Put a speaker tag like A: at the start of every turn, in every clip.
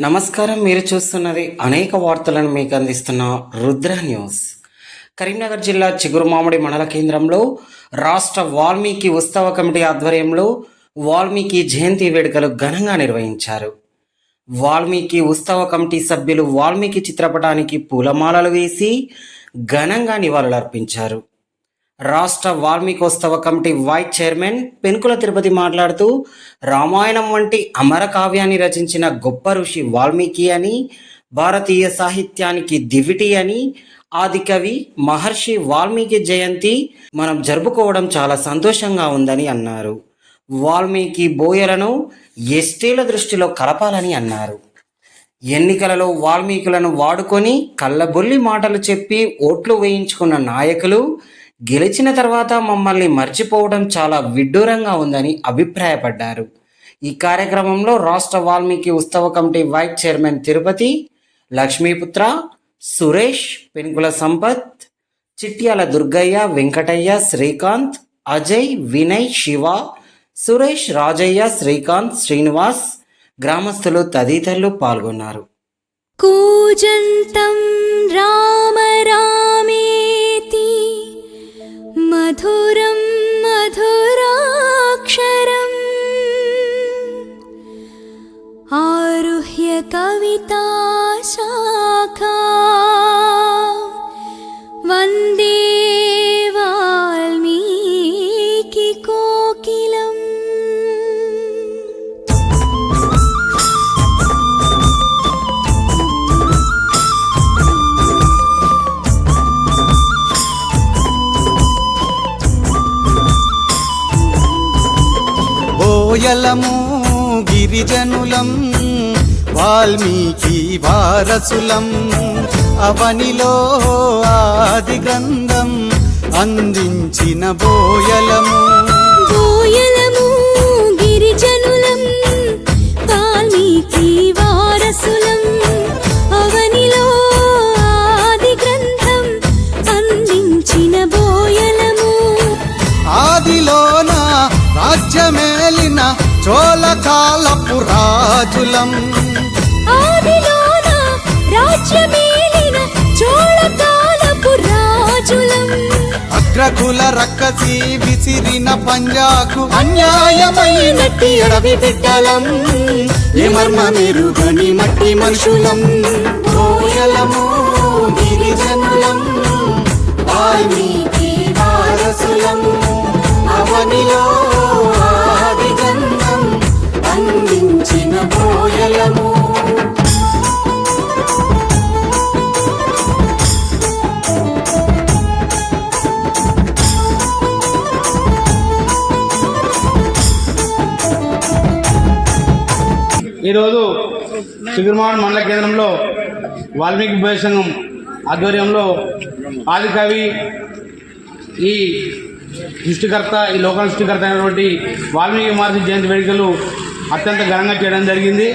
A: నమస్కారం మీరు చూస్తున్నది అనేక వార్తలను మీకు అందిస్తున్న రుద్ర న్యూస్. కరీంనగర్ జిల్లా చిగురుమామిడి మండల కేంద్రంలో రాష్ట్ర వాల్మీకి ఉత్సవ కమిటీ ఆధ్వర్యంలో వాల్మీకి జయంతి వేడుకలు ఘనంగా నిర్వహించారు. వాల్మీకి ఉత్సవ కమిటీ సభ్యులు వాల్మీకి చిత్రపటానికి పూలమాలలు వేసి ఘనంగా నివాళులర్పించారు. రాష్ట్ర వాల్మీకోత్సవ committee vice chairman Penukula Tirupati మాట్లాడుతూ రామాయణం వంటి అమర కావ్యాన్ని రచించిన గొప్ప ఋషి వాల్మీకి అని భారతీయ సాహిత్యానికి దివిటి అని ఆది కవి మహర్షి వాల్మీకి జయంతి మనం జరుపుకోవడం చాలా సంతోషంగా ఉందని అన్నారు. వాల్మీకి బోయలను ఎస్టీల దృష్టిలో కలపాలని అన్నారు. ఎన్నికలలో వాల్మీకులను వాడుకొని కళ్ళబొల్లి మాటలు చెప్పి ఓట్లు వేయించుకున్న నాయకులు గెలిచిన తర్వాత మమ్మల్ని మర్చిపోవడం చాలా విడ్డూరంగా ఉందని అభిప్రాయపడ్డారు. ఈ కార్యక్రమంలో రాష్ట్ర వాల్మీకి ఉత్సవ committee vice chairman Tirupati Lakshmiputra Suresh Penukula Sampath Chityala Durgaiah Venkataiah Srikanth Ajay Vinay Shiva Suresh Rajaiah Srikanth Srinivas గ్రామస్తులు తదితరులు పాల్గొన్నారు.
B: కూజంతం రామరామే आरुह्य कविता शाखा वन्दे वाल्मीकिकोकिलम्
C: బోయలము గిరిజనులం వాల్మీకి వారసులం అవనిలో ఆది గ్రంథం అందించిన బోయలము.
B: బోయలము గిరిజనులం వాల్మీకి వారసులం అవనిలో ఆది గ్రంథం అందించిన బోయలము.
C: ఆదిలోన రాజ్యమేలిన చోళకాలపు రాజులం.
B: ఆదిలోన రాజ్యమేలిన చోళకాలపు రాజులం.
C: అగ్రకుల రక్కసి విసిరిన పంజాకు అన్యాయమైనట్టి అడవి బిడ్డలం. ఏ మర్మమెరుగని మట్టి మనుషులం. బోయలము గిరిజనులం. వాల్మీకి వారసులం.
D: ఈరోజు చిగురుమాన్ మండల కేంద్రంలో వాల్మీకి భయసంఘం ఆధ్వర్యంలో ఆదికవి ఈ సృష్టికర్త ఈ లోకల్ సృష్టికర్త అయినటువంటి వాల్మీకి మహర్షి జయంతి వేడుకలు అత్యంత ఘనంగా చేయడం జరిగింది.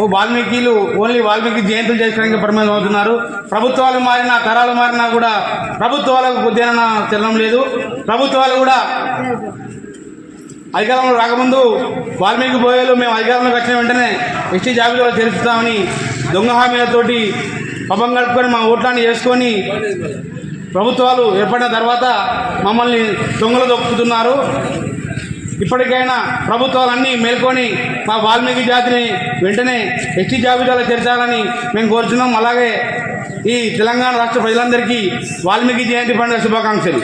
D: ఓ వాల్మీకిలు ఓన్లీ వాల్మీకి జయంతులు చేసుకోవడానికి పరిమితం అవుతున్నారు. ప్రభుత్వాలు మారినా తరాలు మారినా కూడా ప్రభుత్వాలకు కొద్దిగా చెల్లడం లేదు. ప్రభుత్వాలు కూడా అధికారంలో రాకముందు వాల్మీకి బోయలు మేము అధికారంలోకి వచ్చిన వెంటనే ఎస్టీ జాబితాలో చేరుస్తామని దొంగ హామీలతోటి పబ్బం గడుపుకొని మా ఓట్లాన్ని చేసుకొని ప్రభుత్వాలు ఏర్పడిన తర్వాత మమ్మల్ని దొంగలు దొక్కుతున్నారు. ఇప్పటికైనా ప్రభుత్వాలన్నీ మేల్కొని మా వాల్మీకి జాతిని వెంటనే ఎస్టీ జాబితాలో చేర్చాలని మేము కోరుతున్నాం అలాగే ఈ తెలంగాణ రాష్ట్ర ప్రజలందరికీ వాల్మీకి జయంతి పండుగ శుభాకాంక్షలు.